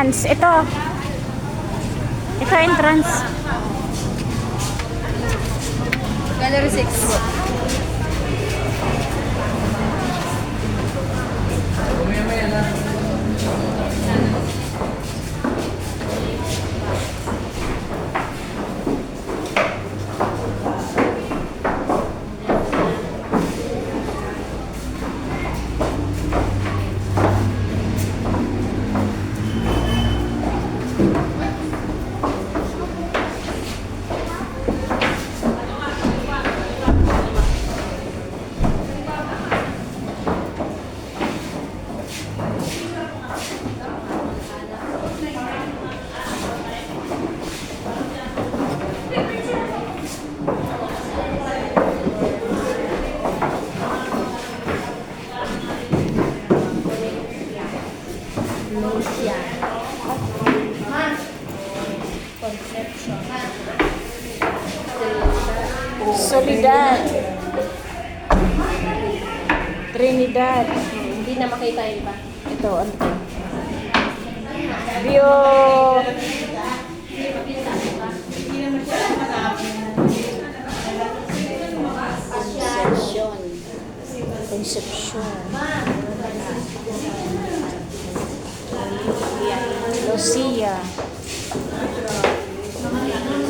entrance. Ito. Ito entrance. Gallery 6. Solidad. Trinidad. Hindi na makita yung iba. Ito, ano to? Bio... Concepcion. Concepcion. Lucia. Nina.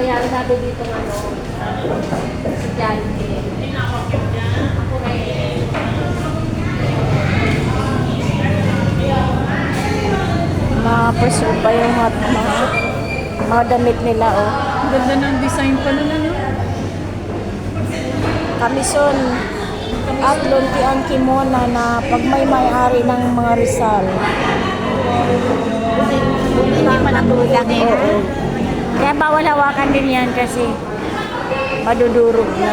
Kaya sabi dito ng ano, si Jollibee. Ma-preserve pa yung mga, mga, mga damit nila, oh. Ganda ng design pa nun, ano? Kamison at lunti ang kimona na pag may may-ari ng mga Rizal. Hindi pa natulog eh. Oo. Bawal hawakan din yan kasi madudurog na.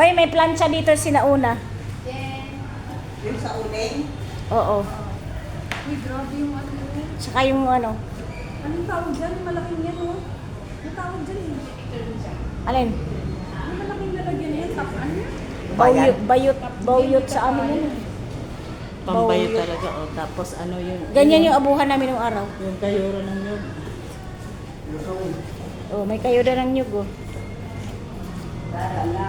Oy, may plancha dito sinauna. Yung sa uling, Oo. Uy, grabe yung ano. Tsaka yung ano. Anong tawag dyan? Malaking yan, oh. Anong tawag dyan, eh? Alin? Yung malaking lalagyan yan, tap, ano yan? Bayot, bayot, bayot sa amin yun. eh. pambayo talaga. O, tapos ano yung... Ganyan yung abuhan namin ng araw. Yung kayuro ng nyug. Oh, may kayo na ng nyug oh. Para na.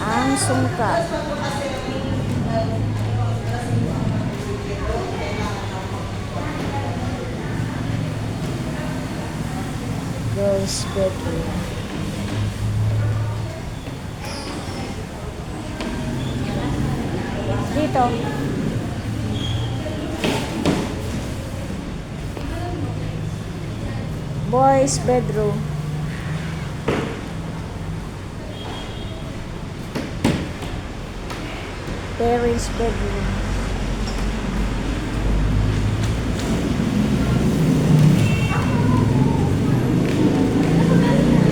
Ang sungka. Girls bedroom. Dito. Boys bedroom. Parents bedroom.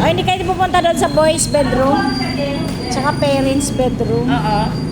Ay, hindi kayo pupunta doon sa boys bedroom? Tsaka parents bedroom. Oo. Kunan din